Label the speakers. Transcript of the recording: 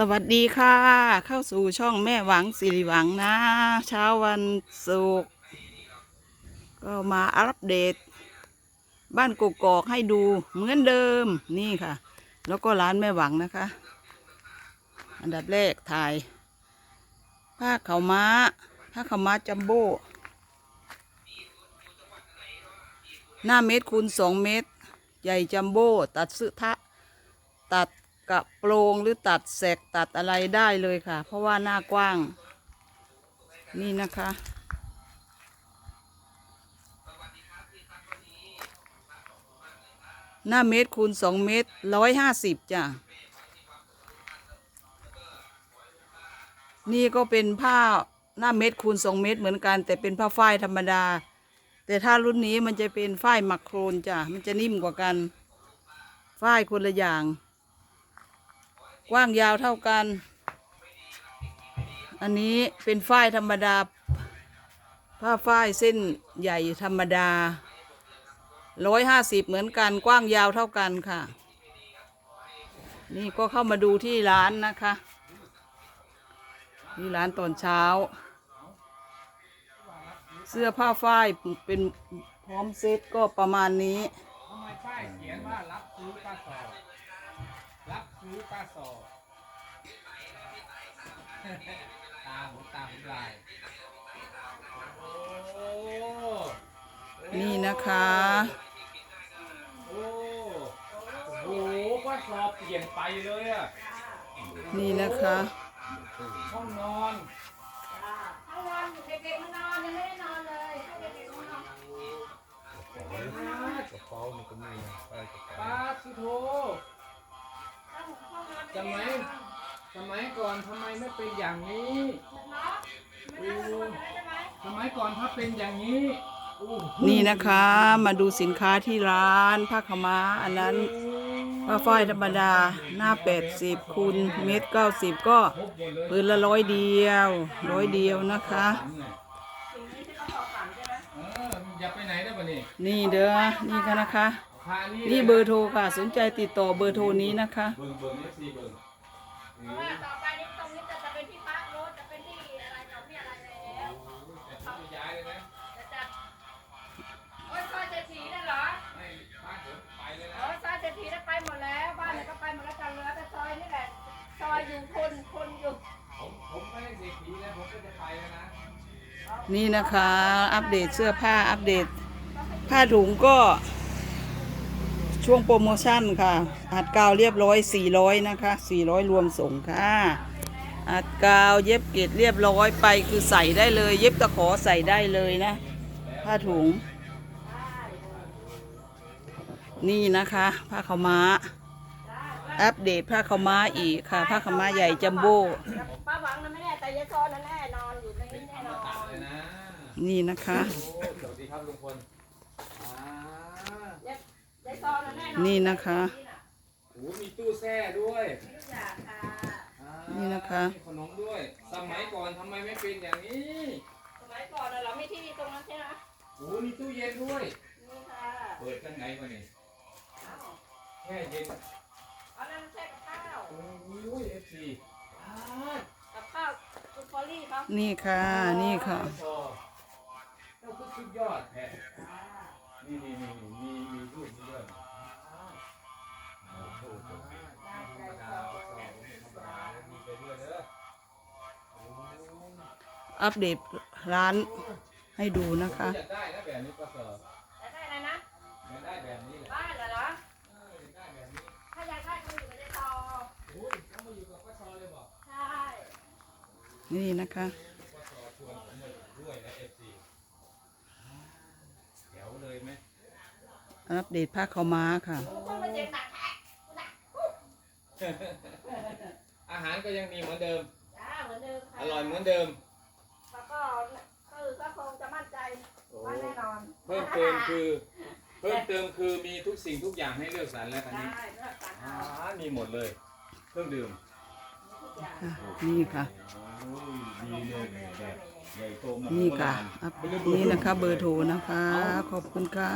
Speaker 1: สวัสดีค่ะ เข้าสู่ช่องแม่หวังสิริหวังนะ เช้าวันศุกร์ก็มาอัปเดต บ้านกกอกให้ดูเหมือนเดิมนี่ค่ะ แล้วก็ร้านแม่หวังนะคะ อันดับแรกถ่าย ผ้าขาวม้า ผ้าขาวม้าจัมโบ้หน้าเมตรคูณสองเมตร ใหญ่จัมโบ้ตัดซื้อทะตัด กระโปรงหรือตัดแสกตัดอะไรได้เลยค่ะ เพราะว่าหน้ากว้าง นี่นะคะ หน้าเมตรคูณสองเมตรร้อยห้าสิบจ้ะ นี่ก็เป็นผ้าหน้าเมตรคูณสองเมตรเหมือนกัน แต่เป็นผ้าฝ้ายธรรมดา แต่ถ้ารุ่นนี้มันจะเป็นฝ้ายหมักโครนจ้ะ มันจะนิ่มกว่ากันฝ้ายคนละอย่าง กว้างยาวเท่ากัน อันนี้เป็นฝ้ายธรรมดา ผ้าฝ้ายเส้นใหญ่ธรรมดาร้อยห้าสิบเหมือนกันกว้างยาวเท่ากันค่ะ นี่ก็เข้ามาดูที่ร้านนะคะที่ร้านตอนเช้า เสื้อผ้าฝ้ายเป็นพร้อมเซ็ตก็ประมาณนี้
Speaker 2: ทำไมป้ายเขียนว่ารับซื้อป้าสอบรับซื้อป้าสอบตาผมตาผมลายโอ้
Speaker 1: นี่นะคะ
Speaker 2: โอ้โหป้าสอบเปลี่ยนไปเลยอะ
Speaker 1: นี่นะคะ
Speaker 2: ห้องนอน
Speaker 3: ทั้งวันเด็กๆมานอนยังไม่ได้นอนเลยให้เด็กๆมานอน
Speaker 2: กระเป๋ามันก็มีป้าสุโธ สมัยสมัยก่อนทำไมไม่เป็นอย่างนี้
Speaker 3: เนาะไม่ได้นอนใช่ไหม
Speaker 2: สมัยก่อนถ้าเป็นอย่างนี้โอ้โห
Speaker 1: นี่นะคะมาดูสินค้าที่ร้านผ้าขาวม้าอันนั้นผ้าฝ้ายธรรมดาหน้า 80คูณเมตร90 ก็
Speaker 2: ครบหมดเลย
Speaker 1: ปืนละร้อยเดียวร้อยเดียวนะคะ
Speaker 3: สิ่งนี้ที่เขาขอฝันใช่ไหม
Speaker 2: เอออย่าไปไหนได้ป่ะนี่
Speaker 1: นี่เด้อนี่กันนะคะ
Speaker 2: พา นี่
Speaker 1: เบอร์โทรค่ะ สนใจติดต่อเบอร์โทรนี้นะคะ
Speaker 2: เบิ่งเบิ่งเอฟซีเบิ่ง
Speaker 3: เพราะว่าต่อไปนี้ตรงนี้จะจะเป็นที่พักรถจะเป็นที่อะไรต่อที่อะไรแล้ว
Speaker 2: แต่ถ้าไม่ย้ายเลยนะ
Speaker 3: จะจัดโอ้ยซอยเศรษฐีนั่นเหรอ
Speaker 2: ไม่บ้านผมไปเลยนะ
Speaker 3: โอ้ยซอยเศรษฐีได้ไปหมดแล้วบ้านเนี่ยก็ไปหมดแล้วแต่เหลือแต่ซอยนี่แหละซอยอยู่คนคนอยู่
Speaker 2: ผมผมไม่ได้เศรษฐีแล้วผมก็จะไปแล้วนะ
Speaker 1: นี่นะคะ อัปเดตเสื้อผ้าอัปเดต ผ้าถุงก็ ช่วงโปรโมชั่นค่ะ อัดกาวเรียบร้อย 400 นะคะ 400 รวมส่งค่ะ อัดกาวเย็บเกล็ดเรียบร้อยไปคือใส่ได้เลย เย็บตะขอใส่ได้เลยนะ ผ้าถุง นี่นะคะ ผ้าขาวม้า อัปเดตผ้าขาวม้าอีกค่ะ ผ้าขาวม้าใหญ่จัมโบ้
Speaker 3: ป้าหวังนะไม่แน่แต่ยายซอนน่ะแน่นอนอยู่ในนี้แน่นอน
Speaker 2: เลยนะ
Speaker 1: นี่นะคะ
Speaker 2: โอ้สวัสดีครับลุงพลอ่ายา
Speaker 3: ยซอ นน่ะแน่นอน
Speaker 1: นี่นะคะ
Speaker 2: โอ้มีตู้แช่ด้วย
Speaker 3: ทุกอย่างค่ะ
Speaker 2: อ่า
Speaker 1: นี่นะคะ
Speaker 2: มีขนมด้วย สมัยก่อนทำไมไม่เป็นอย่างนี้
Speaker 3: สมัยก่อนน่ะเราไม่ที่ตรงนั้นใช่ไหม
Speaker 2: โอ้มีตู้เย็นด้วย
Speaker 3: นี่ค่ะ
Speaker 2: เปิดกันไหนวะนี่แค่เย็น
Speaker 3: เอานั่นแช่กับข้าว
Speaker 2: โอ้ยเอฟซี
Speaker 3: กับข้าวคุณฟอรี่เขา
Speaker 1: นี่ค่ะ นี่ค่ะ
Speaker 2: เจ้าคือสุดยอดแท้นี่นี่นี่นี่
Speaker 1: อัปเดตร้านให้ดูนะคะ
Speaker 2: อยากได้นะแบบนี้ก็เสอ
Speaker 3: จะได้อะไรนะ
Speaker 2: อยากได้แบบนี้แหละ
Speaker 3: บ้านเหรอ
Speaker 2: เอออยากได้แบบนี้
Speaker 3: ถ้าอยากได้ก็อยู่กับยายซอ
Speaker 2: โอ้ยต้องมาอยู่กับป้าซอเลยบอก
Speaker 3: ใช่
Speaker 1: นี่นะคะ
Speaker 2: ป้าซอชวนผมมาอยู่ด้วยนะเอฟซีแถวเลยไหม
Speaker 1: อัปเดตผ้าขาวม้าค่ะ
Speaker 3: ทุกคนมาเสียงหนักแท้กูหนัก
Speaker 2: อาหารก็ยังมีเหมือนเดิม
Speaker 3: จ้าเหมือนเดิมค่ะ
Speaker 2: อร่อยเหมือนเดิม
Speaker 3: แล้วก็คือก็คงจะมั่นใจว่าแน่นอน
Speaker 2: เพิ่มเติมคือ เพิ่มเติมคือมีทุกสิ่งทุกอย่างให้เลือกสรรแล้วคัน
Speaker 3: ได้
Speaker 2: นี้
Speaker 3: เลือกสรร
Speaker 2: อ่า
Speaker 3: เอา
Speaker 2: มีหมดเลยเครื่องดื่ม
Speaker 3: ทุกอย่าง
Speaker 1: ค่ะนี่ค่ะ
Speaker 2: โอ้ยดีเลยแบบใหญ่โตมโห
Speaker 1: นี่
Speaker 2: ฬา
Speaker 1: ค่ะ
Speaker 2: ร
Speaker 1: อัปนี่นะคะ เบอร์โทรนะคะ ขอบคุณค่ะ